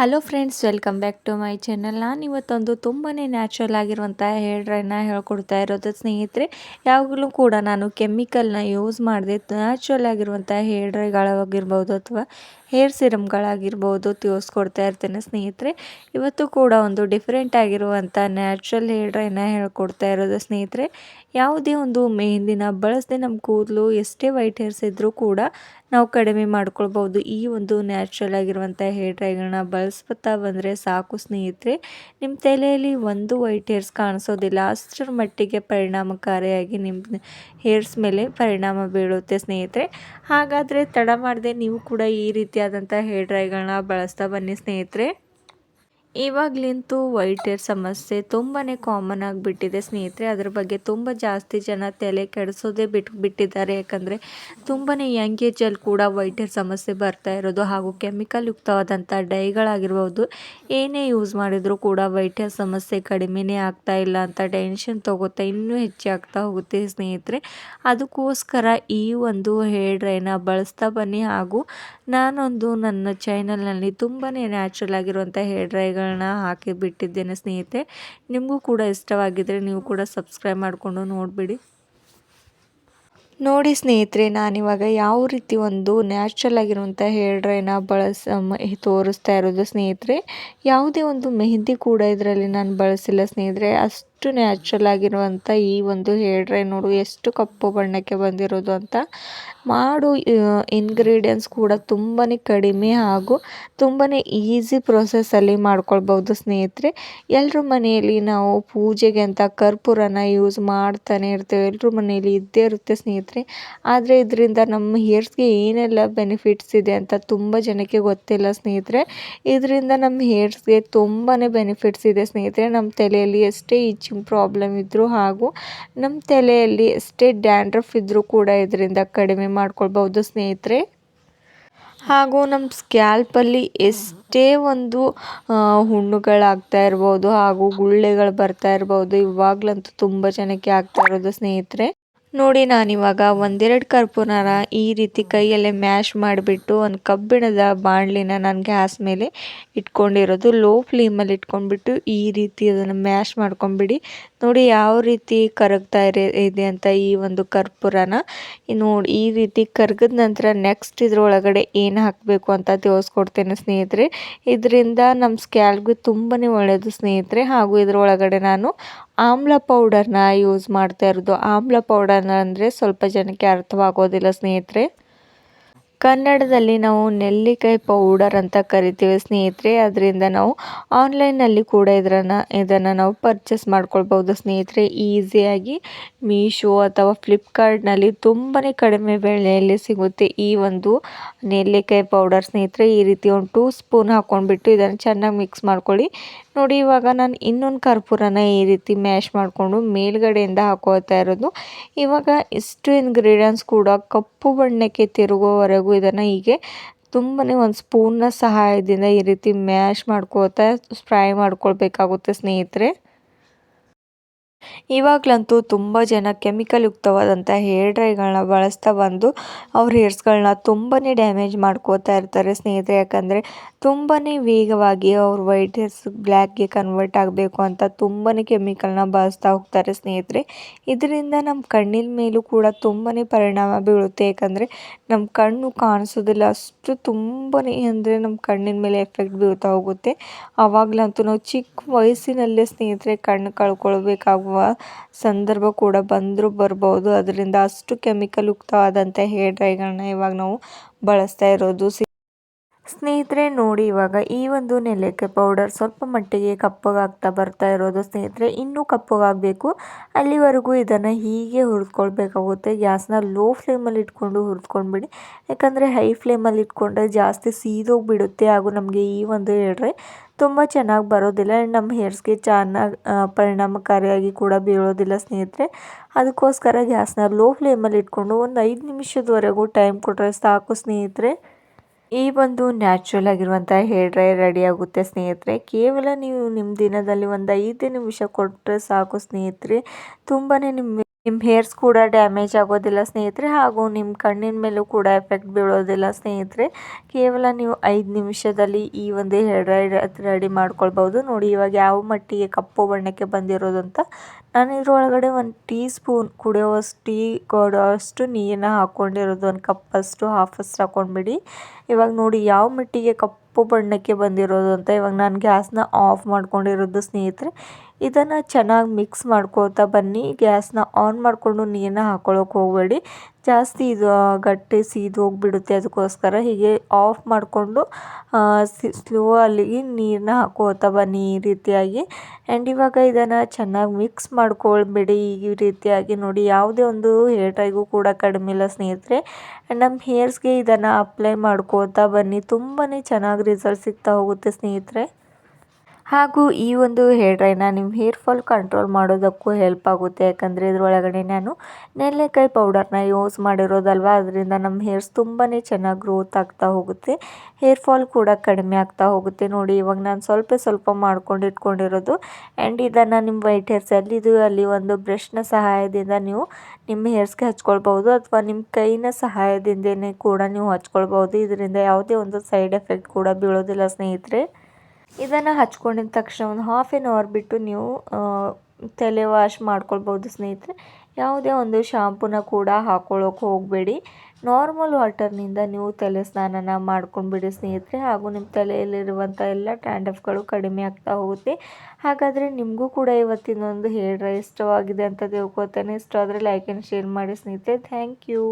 Hello friends welcome back to my channel ನಾನು ಇವತ್ತೊಂದು ತುಂಬಾ ನ್ಯಾಚುರಲ್ ಆಗಿರುವಂಥ ಹೇರ್ ಡ್ರೈನ ಹೇಳ್ಕೊಡ್ತಾ ಇರೋದು ಸ್ನೇಹಿತರೆ. ಯಾವಾಗಲೂ ಕೂಡ ನಾನು ಕೆಮಿಕಲ್ನ ಯೂಸ್ ಮಾಡಿದೆ ನ್ಯಾಚುರಲ್ ಆಗಿರುವಂಥ ಹೇರ್ ಡ್ರೈಗಳಾಗಿರ್ಬೋದು ಅಥವಾ ಹೇರ್ ಸಿರಮ್ಗಳಾಗಿರ್ಬೋದು ತೋರಿಸ್ಕೊಡ್ತಾ ಇರ್ತೇನೆ ಸ್ನೇಹಿತರೆ. ಇವತ್ತು ಕೂಡ ಒಂದು ಡಿಫ್ರೆಂಟ್ ಆಗಿರುವಂಥ ನ್ಯಾಚುರಲ್ ಹೇರ್ ಡ್ರೈನ ಹೇಳ್ಕೊಡ್ತಾ ಇರೋದು ಸ್ನೇಹಿತರೆ. ಯಾವುದೇ ಒಂದು ಮೆಹಂದಿನ ಬಳಸದೆ ನಮ್ಮ ಕೂದಲು ಎಷ್ಟೇ ವೈಟ್ ಹೇರ್ಸ್ ಇದ್ದರೂ ಕೂಡ ನಾವು ಕಡಿಮೆ ಮಾಡ್ಕೊಳ್ಬೋದು ಈ ಒಂದು ನ್ಯಾಚುರಲ್ ಆಗಿರುವಂಥ ಹೇರ್ ಡ್ರೈಗಳನ್ನ ಬಳಸ್ಕೊತಾ ಬಂದರೆ ಸಾಕು ಸ್ನೇಹಿತರೆ. ನಿಮ್ಮ ತಲೆಯಲ್ಲಿ ಒಂದು ವೈಟ್ ಹೇರ್ಸ್ ಕಾಣಿಸೋದಿಲ್ಲ. ಅಷ್ಟರ ಮಟ್ಟಿಗೆ ಪರಿಣಾಮಕಾರಿಯಾಗಿ ನಿಮ್ಮ ಹೇರ್ಸ್ ಮೇಲೆ ಪರಿಣಾಮ ಬೀಳುತ್ತೆ ಸ್ನೇಹಿತರೆ. ಹಾಗಾದರೆ ತಡ ಮಾಡದೆ ನೀವು ಕೂಡ ಈ ರೀತಿಯಾದಂಥ ಹೇರ್ ಡ್ರೈಗಳನ್ನ ಬಳಸ್ತಾ ಬನ್ನಿ ಸ್ನೇಹಿತರೆ. ಇವಾಗಲಿಂತೂ ವೈಟ್ ಏರ್ ಸಮಸ್ಯೆ ತುಂಬಾ ಕಾಮನ್ ಆಗಿಬಿಟ್ಟಿದೆ ಸ್ನೇಹಿತರೆ. ಅದ್ರ ಬಗ್ಗೆ ತುಂಬ ಜಾಸ್ತಿ ಜನ ತಲೆ ಕೆಡಿಸೋದೇ ಬಿಟ್ಟು ಬಿಟ್ಟಿದ್ದಾರೆ. ಯಾಕಂದರೆ ತುಂಬಾ ಯಂಗ್ ಏಜಲ್ಲಿ ಕೂಡ ವೈಟ್ ಏರ್ ಸಮಸ್ಯೆ ಬರ್ತಾ ಇರೋದು ಹಾಗೂ ಕೆಮಿಕಲ್ ಯುಕ್ತವಾದಂಥ ಡೈಗಳಾಗಿರ್ಬೋದು. ಏನೇ ಯೂಸ್ ಮಾಡಿದರೂ ಕೂಡ ವೈಟ್ ಏರ್ ಸಮಸ್ಯೆ ಕಡಿಮೆನೇ ಆಗ್ತಾ ಇಲ್ಲ ಅಂತ ಟೆನ್ಷನ್ ತೊಗೋತಾ ಇನ್ನೂ ಹೆಚ್ಚಾಗ್ತಾ ಹೋಗುತ್ತೆ ಸ್ನೇಹಿತರೆ. ಅದಕ್ಕೋಸ್ಕರ ಈ ಒಂದು ಹೇರ್ ಡ್ರೈನ ಬಳಸ್ತಾ ಬನ್ನಿ ಹಾಗೂ ನಾನೊಂದು ನನ್ನ ಚಾನಲ್ನಲ್ಲಿ ತುಂಬಾ ನ್ಯಾಚುರಲ್ ಆಗಿರುವಂಥ ಹೇರ್ ಡ್ರೈಗಳು ಹಾಕಿ ಬಿಟ್ಟಿದ್ದೇನೆ ಸ್ನೇಹಿತೆ ನಿಮಗೂ ಕೂಡ ಇಷ್ಟವಾಗಿದ್ದರೆ ನೀವು ಕೂಡ ಸಬ್ಸ್ಕ್ರೈಬ್ ಮಾಡಿಕೊಂಡು ನೋಡಿಬಿಡಿ. ನೋಡಿ ಸ್ನೇಹಿತರೆ, ನಾನಿವಾಗ ಯಾವ ರೀತಿ ಒಂದು ನ್ಯಾಚುರಲ್ ಆಗಿರುವಂಥ ಹೇರ್ ಡ್ರೈನ ಬಳಸ ತೋರಿಸ್ತಾ ಇರೋದು ಸ್ನೇಹಿತರೆ. ಯಾವುದೇ ಒಂದು ಮೆಹಂದಿ ಕೂಡ ಇದರಲ್ಲಿ ನಾನು ಬಳಸಿಲ್ಲ ಸ್ನೇಹಿತರೆ. ಅಷ್ಟು ಎಷ್ಟು ನ್ಯಾಚುರಲ್ ಆಗಿರುವಂಥ ಈ ಒಂದು ಹೇರ್ ಡ್ರೈ ನೋಡು, ಎಷ್ಟು ಕಪ್ಪು ಬಣ್ಣಕ್ಕೆ ಬಂದಿರೋದು ಅಂತ. ಮಾಡು ಇಂಗ್ರೀಡಿಯೆಂಟ್ಸ್ ಕೂಡ ತುಂಬಾ ಕಡಿಮೆ ಹಾಗೂ ತುಂಬಾ ಈಸಿ ಪ್ರೊಸೆಸ್ಸಲ್ಲಿ ಮಾಡ್ಕೊಳ್ಬೋದು ಸ್ನೇಹಿತರೆ. ಎಲ್ಲರ ಮನೆಯಲ್ಲಿ ನಾವು ಪೂಜೆಗೆ ಅಂತ ಕರ್ಪೂರನ ಯೂಸ್ ಮಾಡ್ತಾನೆ ಇರ್ತೇವೆ. ಎಲ್ಲರ ಮನೆಯಲ್ಲಿ ಇದ್ದೇ ಇರುತ್ತೆ ಸ್ನೇಹಿತರೆ. ಆದರೆ ಇದರಿಂದ ನಮ್ಮ ಹೇರ್ಸ್ಗೆ ಏನೆಲ್ಲ ಬೆನಿಫಿಟ್ಸ್ ಇದೆ ಅಂತ ತುಂಬ ಜನಕ್ಕೆ ಗೊತ್ತಿಲ್ಲ ಸ್ನೇಹಿತರೆ. ಇದರಿಂದ ನಮ್ಮ ಹೇರ್ಸ್ಗೆ ತುಂಬಾ ಬೆನಿಫಿಟ್ಸ್ ಇದೆ ಸ್ನೇಹಿತರೆ. ನಮ್ಮ ತಲೆಯಲ್ಲಿ ಎಷ್ಟೇ ಈಚ್ ಪ್ರಾಬ್ಲಮ್ ಇದ್ದರೂ ಹಾಗೂ ನಮ್ಮ ತಲೆಯಲ್ಲಿ ಎಷ್ಟೇ ಡ್ಯಾಂಡ್ರಫ್ ಇದ್ದರೂ ಕೂಡ ಇದರಿಂದ ಕಡಿಮೆ ಮಾಡ್ಕೊಳ್ಬೋದು ಸ್ನೇಹಿತರೆ. ಹಾಗೂ ನಮ್ಮ ಸ್ಕ್ಯಾಲ್ಪಲ್ಲಿ ಎಷ್ಟೇ ಒಂದು ಹುಣ್ಣುಗಳಾಗ್ತಾ ಇರ್ಬೋದು ಹಾಗೂ ಗುಳ್ಳೆಗಳು ಬರ್ತಾ ಇರ್ಬೋದು, ಇವಾಗಲಂತೂ ತುಂಬ ಜನಕ್ಕೆ ಆಗ್ತಾ ಇರೋದು ಸ್ನೇಹಿತರೆ. ನೋಡಿ ನಾನಿವಾಗ ಒಂದೆರಡು ಕರ್ಪೂರನ ಈ ರೀತಿ ಕೈಯಲ್ಲೇ ಮ್ಯಾಶ್ ಮಾಡಿಬಿಟ್ಟು ಒಂದು ಕಬ್ಬಿಣದ ಬಾಣಲಿನ ನಾನು ಗ್ಯಾಸ್ ಮೇಲೆ ಇಟ್ಕೊಂಡಿರೋದು. ಲೋ ಫ್ಲೇಮಲ್ಲಿ ಇಟ್ಕೊಂಡ್ಬಿಟ್ಟು ಈ ರೀತಿ ಅದನ್ನು ಮ್ಯಾಶ್ ಮಾಡ್ಕೊಂಬಿಡಿ. ನೋಡಿ ಯಾವ ರೀತಿ ಕರಗ್ತಾ ಇದೆ ಅಂತ ಈ ಒಂದು ಕರ್ಪೂರನ. ನೋಡಿ ಈ ರೀತಿ ಕರ್ಗದ ನಂತರ ನೆಕ್ಸ್ಟ್ ಇದರೊಳಗಡೆ ಏನು ಹಾಕಬೇಕು ಅಂತ ತಿಳಿಸ್ಕೊಡ್ತೇನೆ ಸ್ನೇಹಿತರೆ. ಇದರಿಂದ ನಮ್ಮ ಸ್ಕ್ಯಾಲ್ಗೆ ತುಂಬಾ ಒಳ್ಳೆಯದು ಸ್ನೇಹಿತರೆ. ಹಾಗೂ ಇದರೊಳಗಡೆ ನಾನು ಆಮ್ಲ ಪೌಡರ್ನ ಯೂಸ್ ಮಾಡ್ತಾ ಇರೋದು. ಆಮ್ಲ ಪೌಡರ್ನ ಅಂದರೆ ಸ್ವಲ್ಪ ಜನಕ್ಕೆ ಅರ್ಥವಾಗೋದಿಲ್ಲ ಸ್ನೇಹಿತರೆ. ಕನ್ನಡದಲ್ಲಿ ನಾವು ನೆಲ್ಲಿಕಾಯಿ ಪೌಡರ್ ಅಂತ ಕರಿತೀವಿ ಸ್ನೇಹಿತರೆ. ಅದರಿಂದ ನಾವು ಆನ್ಲೈನಲ್ಲಿ ಕೂಡ ಇದನ್ನು ಇದನ್ನು ನಾವು ಪರ್ಚೇಸ್ ಮಾಡ್ಕೊಳ್ಬೋದು ಸ್ನೇಹಿತರೆ. ಈಸಿಯಾಗಿ ಮೀಶೋ ಅಥವಾ ಫ್ಲಿಪ್ಕಾರ್ಟ್ನಲ್ಲಿ ತುಂಬಾ ಕಡಿಮೆ ಬೆಲೆಯಲ್ಲಿ ಸಿಗುತ್ತೆ ಈ ಒಂದು ನೆಲ್ಲಿಕಾಯಿ ಪೌಡರ್ ಸ್ನೇಹಿತರೆ. ಈ ರೀತಿ ಒಂದು ಟೂ ಸ್ಪೂನ್ ಹಾಕ್ಕೊಂಡ್ಬಿಟ್ಟು ಇದನ್ನು ಚೆನ್ನಾಗಿ ಮಿಕ್ಸ್ ಮಾಡ್ಕೊಳ್ಳಿ. ನೋಡಿ, ಇವಾಗ ನಾನು ಇನ್ನೊಂದು ಕರ್ಪೂರನ ಈ ರೀತಿ ಮ್ಯಾಶ್ ಮಾಡಿಕೊಂಡು ಮೇಲ್ಗಡೆಯಿಂದ ಹಾಕೋತಾ ಇರೋದು. ಇವಾಗ ಇಷ್ಟು ಇಂಗ್ರೀಡಿಯೆಂಟ್ಸ್ ಕೂಡ ಕಪ್ಪು ಬಣ್ಣಕ್ಕೆ ತಿರುಗೋವರೆಗೂ ಇದನ್ನು ಹೀಗೆ ತುಂಬಾ ಒಂದು ಸ್ಪೂನ್ನ ಸಹಾಯದಿಂದ ಈ ರೀತಿ ಮ್ಯಾಶ್ ಮಾಡ್ಕೋತಾ ಫ್ರೈ ಮಾಡ್ಕೊಳ್ಬೇಕಾಗುತ್ತೆ ಸ್ನೇಹಿತರೆ. ಇವಾಗಲಂತೂ ತುಂಬ ಜನ ಕೆಮಿಕಲ್ ಯುಕ್ತವಾದಂಥ ಹೇರ್ ಡ್ರೈಗಳನ್ನ ಬಳಸ್ತಾ ಬಂದು ಅವ್ರ ಹೇರ್ಸ್ಗಳನ್ನ ತುಂಬಾ ಡ್ಯಾಮೇಜ್ ಮಾಡ್ಕೋತಾ ಇರ್ತಾರೆ ಸ್ನೇಹಿತರೆ. ಯಾಕಂದರೆ ತುಂಬಾ ವೇಗವಾಗಿ ಅವ್ರ ವೈಟ್ ಹೇರ್ಸ್ ಬ್ಲ್ಯಾಕ್ಗೆ ಕನ್ವರ್ಟ್ ಆಗಬೇಕು ಅಂತ ತುಂಬಾ ಕೆಮಿಕಲ್ನ ಬಳಸ್ತಾ ಹೋಗ್ತಾರೆ ಸ್ನೇಹಿತರೆ. ಇದರಿಂದ ನಮ್ಮ ಕಣ್ಣಿನ ಮೇಲೂ ಕೂಡ ತುಂಬಾ ಪರಿಣಾಮ ಬೀಳುತ್ತೆ. ಯಾಕಂದರೆ ನಮ್ಮ ಕಣ್ಣು ಕಾಣಿಸೋದಿಲ್ಲ, ಅಷ್ಟು ತುಂಬಾ ಅಂದರೆ ನಮ್ಮ ಕಣ್ಣಿನ ಮೇಲೆ ಎಫೆಕ್ಟ್ ಬೀಳ್ತಾ ಹೋಗುತ್ತೆ. ಆವಾಗಲಂತೂ ನಾವು ಚಿಕ್ಕ ವಯಸ್ಸಿನಲ್ಲೇ ಸ್ನೇಹಿತರೆ ಕಣ್ಣು ಕಳ್ಕೊಳ್ಬೇಕಾಗುವ ಸಂದರ್ಭ ಕೂಡ ಬಂದರೂ ಬರ್ಬೋದು. ಅದರಿಂದ ಅಷ್ಟು ಕೆಮಿಕಲ್ ಯುಕ್ತವಾದಂಥ ಹೇರ್ ಡ್ರೈಗಳನ್ನ ಇವಾಗ ನಾವು ಬಳಸ್ತಾ ಇರೋದು ಸ್ನೇಹಿತರೆ, ನೋಡಿ ಇವಾಗ ಈ ಒಂದು ನೆಲಕ್ಕೆ ಪೌಡರ್ ಸ್ವಲ್ಪ ಮಟ್ಟಿಗೆ ಕಪ್ಪಗಾಗ್ತಾ ಬರ್ತಾ ಇರೋದು ಸ್ನೇಹಿತರೆ, ಇನ್ನೂ ಕಪ್ಪಗಾಗಬೇಕು. ಅಲ್ಲಿವರೆಗೂ ಇದನ್ನು ಹೀಗೆ ಹುರಿದ್ಕೊಳ್ಬೇಕಾಗುತ್ತೆ. ಗ್ಯಾಸ್ನ ಲೋ ಫ್ಲೇಮಲ್ಲಿ ಇಟ್ಕೊಂಡು ಹುರಿದ್ಕೊಂಡ್ಬಿಡಿ. ಯಾಕಂದರೆ ಹೈ ಫ್ಲೇಮಲ್ಲಿ ಇಟ್ಕೊಂಡ್ರೆ ಜಾಸ್ತಿ ಸೀದೋಗಿಬಿಡುತ್ತೆ ಹಾಗೂ ನಮಗೆ ಈ ಒಂದು ಹೇಳ್ರೆ ತುಂಬ ಚೆನ್ನಾಗಿ ಬರೋದಿಲ್ಲ. ಆ್ಯಂಡ್ ನಮ್ಮ ಹೇರ್ಸ್ಗೆ ಚೆನ್ನಾಗಿ ಪರಿಣಾಮಕಾರಿಯಾಗಿ ಕೂಡ ಬೀಳೋದಿಲ್ಲ ಸ್ನೇಹಿತರೆ. ಅದಕ್ಕೋಸ್ಕರ ಗ್ಯಾಸ್ನ ಲೋ ಫ್ಲೇಮಲ್ಲಿ ಇಟ್ಕೊಂಡು ಒಂದು ಐದು ನಿಮಿಷದವರೆಗೂ ಟೈಮ್ ಕೊಟ್ಟರೆ ಸಾಕು ಸ್ನೇಹಿತರೆ. ಈ ಒಂದು ನ್ಯಾಚುರಲ್ ಆಗಿರುವಂತಹ ಹೇರ್ ಡ್ರೈ ರೆಡಿ ಆಗುತ್ತೆ ಸ್ನೇಹಿತರೆ. ಕೇವಲ ನೀವು ನಿಮ್ಮ ದಿನದಲ್ಲಿ ಒಂದು ಐದು ನಿಮಿಷ ಕೊಟ್ಟರೆ ಸಾಕು ಸ್ನೇಹಿತರೆ. ತುಂಬಾ ನಿಮ್ಮ ನಿಮ್ಮ ಹೇರ್ಸ್ ಕೂಡ ಡ್ಯಾಮೇಜ್ ಆಗೋದಿಲ್ಲ ಸ್ನೇಹಿತರೆ. ಹಾಗೂ ನಿಮ್ಮ ಕಣ್ಣಿನ ಮೇಲೂ ಕೂಡ ಎಫೆಕ್ಟ್ ಬೀಳೋದಿಲ್ಲ ಸ್ನೇಹಿತರೆ. ಕೇವಲ ನೀವು ಐದು ನಿಮಿಷದಲ್ಲಿ ಈ ಒಂದು ಹೇರ್ ಡ್ರೈ ರೆಡಿ ಮಾಡ್ಕೊಳ್ಬೋದು ನೋಡಿ ಇವಾಗ ಯಾವ ಮಟ್ಟಿಗೆ ಕಪ್ಪು ಬಣ್ಣಕ್ಕೆ ಬಂದಿರೋದು ಅಂತ ನಾನು ಇದರೊಳಗಡೆ ಒಂದು ಟೀ ಸ್ಪೂನ್ ಕುಡಿಯೋವಷ್ಟು ಟೀ ಕೊಡೋವಷ್ಟು ನೀರನ್ನ ಹಾಕ್ಕೊಂಡಿರೋದು, ಒಂದು ಕಪ್ಪಷ್ಟು ಹಾಫಷ್ಟು ಹಾಕ್ಕೊಂಡ್ಬಿಡಿ. ಇವಾಗ ನೋಡಿ ಯಾವ ಮಟ್ಟಿಗೆ ಕಪ್ಪು ಬಣ್ಣಕ್ಕೆ ಬಂದಿರೋದು ಅಂತ ಇವಾಗ ನಾನು ಗ್ಯಾಸ್ನ ಆಫ್ ಮಾಡ್ಕೊಂಡಿರೋದು ಸ್ನೇಹಿತರೆ. ಇದನ್ನು ಚೆನ್ನಾಗಿ ಮಿಕ್ಸ್ ಮಾಡ್ಕೋತಾ ಬನ್ನಿ. ಗ್ಯಾಸ್ನ ಆನ್ ಮಾಡಿಕೊಂಡು ನೀರನ್ನ ಹಾಕ್ಕೊಳ್ಳೋಕೆ ಹೋಗಬೇಡಿ. ಜಾಸ್ತಿ ಇದು ಗಟ್ಟಿ ಸೀದು ಹೋಗಿಬಿಡುತ್ತೆ ಅದಕ್ಕೋಸ್ಕರ ಹೀಗೆ ಆಫ್ ಮಾಡಿಕೊಂಡು ಸ್ಲೋ ಅಲ್ಲಿ ನೀರನ್ನ ಹಾಕೋತ ಬನ್ನಿ ಈ ರೀತಿಯಾಗಿ. ಆ್ಯಂಡ್ ಇವಾಗ ಇದನ್ನು ಚೆನ್ನಾಗಿ ಮಿಕ್ಸ್ ಮಾಡ್ಕೊಳ್ಬೇಡಿ ಈ ರೀತಿಯಾಗಿ ನೋಡಿ. ಯಾವುದೇ ಒಂದು ಹೇರ್ ಕೂಡ ಕಡಿಮೆ ಇಲ್ಲ ಸ್ನೇಹಿತರೆ. ಆ್ಯಂಡ್ ನಮ್ಮ ಹೇರ್ಸ್ಗೆ ಇದನ್ನು ಅಪ್ಲೈ ಮಾಡ್ಕೋತಾ ಬನ್ನಿ. ತುಂಬಾ ಚೆನ್ನಾಗಿ ರಿಸಲ್ಟ್ ಸಿಗ್ತಾ ಹೋಗುತ್ತೆ ಸ್ನೇಹಿತರೆ. ಹಾಗೂ ಈ ಒಂದು ಹೇರ್ ಡ್ರೈನ ನಿಮ್ಮ ಹೇರ್ ಫಾಲ್ ಕಂಟ್ರೋಲ್ ಮಾಡೋದಕ್ಕೂ ಹೆಲ್ಪ್ ಆಗುತ್ತೆ. ಯಾಕಂದರೆ ಇದರೊಳಗಡೆ ನಾನು ನೆಲ್ಲೆಕಾಯಿ ಪೌಡರ್ನ ಯೂಸ್ ಮಾಡಿರೋದಲ್ವ? ಅದರಿಂದ ನಮ್ಮ ಹೇರ್ಸ್ ತುಂಬಾ ಚೆನ್ನಾಗಿ ಗ್ರೋತ್ ಆಗ್ತಾ ಹೋಗುತ್ತೆ. ಹೇರ್ ಫಾಲ್ ಕೂಡ ಕಡಿಮೆ ಆಗ್ತಾ ಹೋಗುತ್ತೆ. ನೋಡಿ, ಇವಾಗ ನಾನು ಸ್ವಲ್ಪ ಸ್ವಲ್ಪ ಮಾಡ್ಕೊಂಡು ಇಟ್ಕೊಂಡಿರೋದು. ಆ್ಯಂಡ್ ಇದನ್ನು ನಿಮ್ಮ ವೈಟ್ ಹೇರ್ಸ್ ಇದು ಅಲ್ಲಿ ಒಂದು ಬ್ರಷ್ನ ಸಹಾಯದಿಂದ ನೀವು ನಿಮ್ಮ ಹೇರ್ಸ್ಗೆ ಹಚ್ಕೊಳ್ಬೋದು ಅಥವಾ ನಿಮ್ಮ ಕೈನ ಸಹಾಯದಿಂದನೇ ಕೂಡ ನೀವು ಹಚ್ಕೊಳ್ಬೋದು ಇದರಿಂದ ಯಾವುದೇ ಒಂದು ಸೈಡ್ ಎಫೆಕ್ಟ್ ಕೂಡ ಬೀಳೋದಿಲ್ಲ ಸ್ನೇಹಿತರೆ. ಇದನ್ನು ಹಚ್ಕೊಂಡಿದ್ದ ತಕ್ಷಣ ಒಂದು ಹಾಫ್ ಆ್ಯನ್ ಅವರ್ ಬಿಟ್ಟು ನೀವು ತಲೆ ವಾಶ್ ಮಾಡ್ಕೊಳ್ಬೋದು ಸ್ನೇಹಿತರೆ. ಯಾವುದೇ ಒಂದು ಶಾಂಪೂನ ಕೂಡ ಹಾಕೊಳ್ಳೋಕೆ ಹೋಗಬೇಡಿ. ನಾರ್ಮಲ್ ವಾಟರ್ನಿಂದ ನೀವು ತಲೆ ಸ್ನಾನನ ಮಾಡ್ಕೊಂಡ್ಬಿಡಿ ಸ್ನೇಹಿತರೆ. ಹಾಗೂ ನಿಮ್ಮ ತಲೆಯಲ್ಲಿರುವಂಥ ಎಲ್ಲ ಟ್ಯಾಂಡಫ್ಗಳು ಕಡಿಮೆ ಆಗ್ತಾ ಹೋಗುತ್ತೆ. ಹಾಗಾದರೆ ನಿಮಗೂ ಕೂಡ ಇವತ್ತಿನ ಒಂದು ಹೇರ್ ಡ್ರೈ ಇಷ್ಟವಾಗಿದೆ ಅಂತ ತಿಳ್ಕೊತಾನೆ. ಇಷ್ಟ ಆದರೆ ಲೈಕ್ ಆ್ಯಂಡ್ ಶೇರ್ ಮಾಡಿ ಸ್ನೇಹಿತರೆ. Thank you